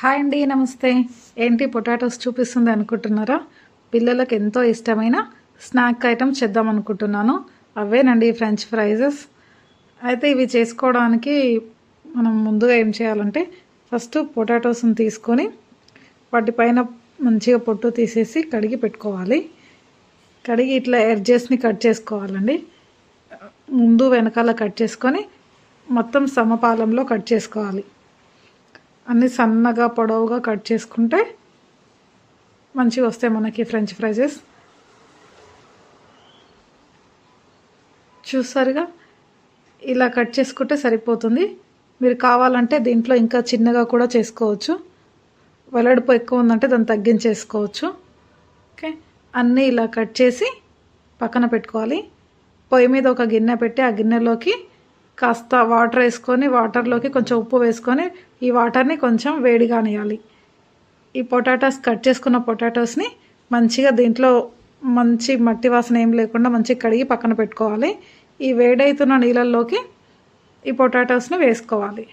Hi అండి నమస్తే. ఏంటి పొటాటోస్ చూపిస్తుంది అనుకుంటున్నారా? పిల్లలకు ఎంతో ఇష్టమైన స్నాక్ ఐటమ్ చేద్దాం అనుకుంటున్నాను. అవేనండి ఫ్రెంచ్ ఫ్రైజెస్. అయితే ఇవి చేసుకోవడానికి మనం ముందుగా ఏం చేయాలంటే ఫస్ట్ పొటాటోస్ని తీసుకొని వాటిపైన మంచిగా పొట్టు తీసేసి కడిగి పెట్టుకోవాలి. కడిగి ఇట్లా ఎడ్జెస్ని కట్ చేసుకోవాలండి. ముందు వెనకాల కట్ చేసుకొని మొత్తం సమపాలంలో కట్ చేసుకోవాలి. అన్ని సన్నగా పొడవుగా కట్ చేసుకుంటే మంచిగా వస్తాయి మనకి ఫ్రెంచ్ ఫ్రైజెస్ చూసారుగా? ఇలా కట్ చేసుకుంటే సరిపోతుంది. మీరు కావాలంటే దీంట్లో ఇంకా చిన్నగా కూడా చేసుకోవచ్చు. వెల్లడిపు ఎక్కువ ఉందంటే దాన్ని తగ్గించేసుకోవచ్చు. ఓకే? అన్నీ ఇలా కట్ చేసి పక్కన పెట్టుకోవాలి. పొయ్యి మీద ఒక గిన్నె పెట్టి ఆ గిన్నెలోకి కాస్త వాటర్ వేసుకొని వాటర్లోకి కొంచెం ఉప్పు వేసుకొని ఈ వాటర్ని కొంచెం వేడి ఈ పొటాటోస్ కట్ చేసుకున్న పొటాటోస్ని మంచిగా దీంట్లో మంచి మట్టి వాసన ఏం లేకుండా మంచిగా కడిగి పక్కన పెట్టుకోవాలి. ఈ వేడవుతున్న నీళ్ళల్లోకి ఈ పొటాటోస్ని వేసుకోవాలి.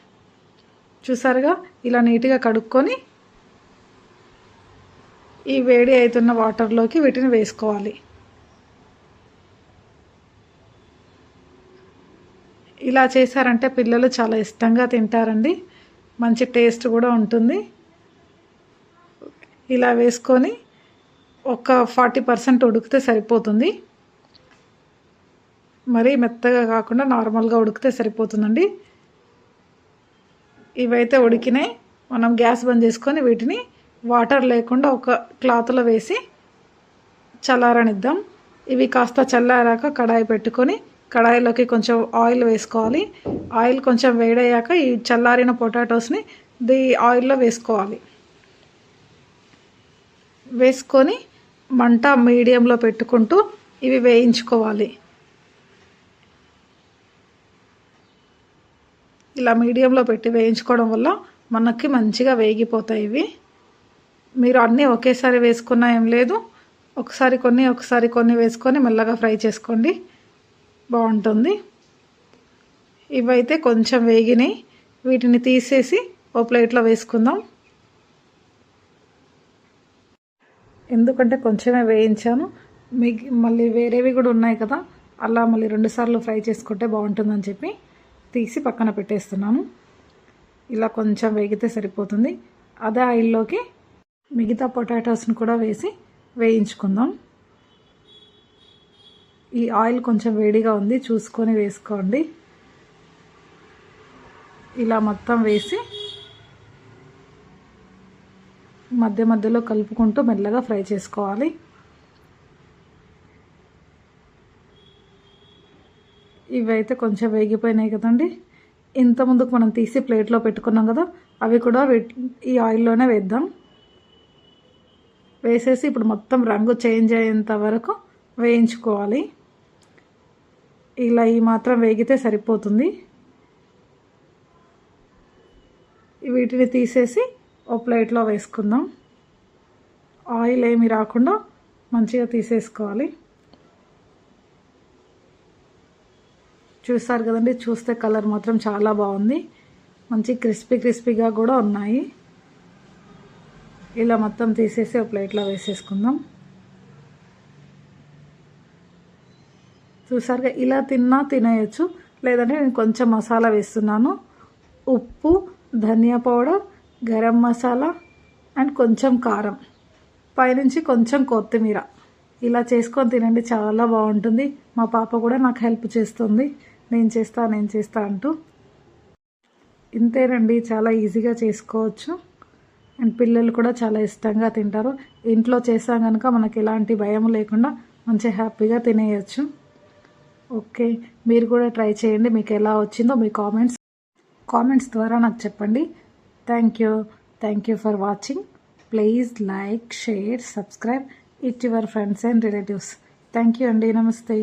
చూసారుగా? ఇలా నీట్గా కడుక్కొని ఈ వేడి అవుతున్న వాటర్లోకి వీటిని వేసుకోవాలి. ఇలా చేశారంటే పిల్లలు చాలా ఇష్టంగా తింటారండి. మంచి టేస్ట్ కూడా ఉంటుంది. ఇలా వేసుకొని ఒక ఫార్టీ పర్సెంట్ ఉడికితే సరిపోతుంది. మరీ మెత్తగా కాకుండా నార్మల్గా ఉడికితే సరిపోతుందండి. ఇవైతే ఉడికినాయి. మనం గ్యాస్ బంద్ చేసుకొని వీటిని వాటర్ లేకుండా ఒక క్లాత్లో వేసి చల్లారనిద్దాం. ఇవి కాస్త చల్లారాక కడాయి పెట్టుకొని కడాయిలోకి కొంచెం ఆయిల్ వేసుకోవాలి. ఆయిల్ కొంచెం వేడయ్యాక ఈ చల్లారిన పొటాటోస్ని ది ఆయిల్లో వేసుకోవాలి. వేసుకొని మంట మీడియంలో పెట్టుకుంటూ ఇవి వేయించుకోవాలి. ఇలా మీడియంలో పెట్టి వేయించుకోవడం వల్ల మనకి మంచిగా వేగిపోతాయి ఇవి. మీరు అన్నీ ఒకేసారి వేసుకున్నా ఏం లేదు. ఒకసారి కొన్ని ఒకసారి కొన్ని వేసుకొని మెల్లగా ఫ్రై చేసుకోండి. బాగుంటుంది. ఇవైతే కొంచెం వేగినాయి. వీటిని తీసేసి ఓ ప్లేట్లో వేసుకుందాం. ఎందుకంటే కొంచెమే వేయించాను. మిగి మళ్ళీ వేరేవి కూడా ఉన్నాయి కదా. అలా మళ్ళీ రెండుసార్లు ఫ్రై చేసుకుంటే బాగుంటుందని చెప్పి తీసి పక్కన పెట్టేస్తున్నాను. ఇలా కొంచెం వేగితే సరిపోతుంది. అదే ఆయిల్లోకి మిగతా పొటాటోస్ని కూడా వేసి వేయించుకుందాం. ఈ ఆయిల్ కొంచెం వేడిగా ఉంది చూసుకొని వేసుకోండి. ఇలా మొత్తం వేసి మధ్య మధ్యలో కలుపుకుంటూ మెల్లగా ఫ్రై చేసుకోవాలి. ఇవైతే కొంచెం వేగిపోయినాయి కదండి. ఇంత ముందుకు మనం తీసి ప్లేట్లో పెట్టుకున్నాం కదా అవి కూడా ఈ ఆయిల్లోనే వేద్దాం. వేసేసి ఇప్పుడు మొత్తం రంగు చేంజ్ అయ్యేంత వరకు వేయించుకోవాలి. ఇలా ఈ మాత్రం వేగితే సరిపోతుంది. వీటిని తీసేసి ఓ ప్లేట్లో వేసుకుందాం. ఆయిల్ ఏమి రాకుండా మంచిగా తీసేసుకోవాలి. చూస్తారు కదండి? చూస్తే కలర్ మాత్రం చాలా బాగుంది. మంచి క్రిస్పీ క్రిస్పీగా కూడా ఉన్నాయి. ఇలా మొత్తం తీసేసి ఒక ప్లేట్లో వేసేసుకుందాం. చూసారుగా ఇలా తిన్నా తినేయచ్చు. లేదంటే నేను కొంచెం మసాలా వేస్తున్నాను. ఉప్పు ధనియా పౌడర్ గరం మసాలా అండ్ కొంచెం కారం. పైనుంచి కొంచెం కొత్తిమీర. ఇలా చేసుకొని తినండి చాలా బాగుంటుంది. మా పాప కూడా నాకు హెల్ప్ చేస్తుంది. నేను చేస్తా నేను చేస్తా అంటూ. ఇంతేనండి చాలా ఈజీగా చేసుకోవచ్చు. అండ్ పిల్లలు కూడా చాలా ఇష్టంగా తింటారు. ఇంట్లో చేసాం కనుక మనకి ఎలాంటి భయం లేకుండా మంచి హ్యాపీగా తినేయచ్చు. ఓకే మీరు కూడా ట్రై చేయండి. మీకు ఎలా వచ్చిందో మీ కామెంట్స్ కామెంట్స్ ద్వారా నాకు చెప్పండి. Thank you thank you for watching please like share subscribe it your friends and relatives thank you అండి. నమస్తే.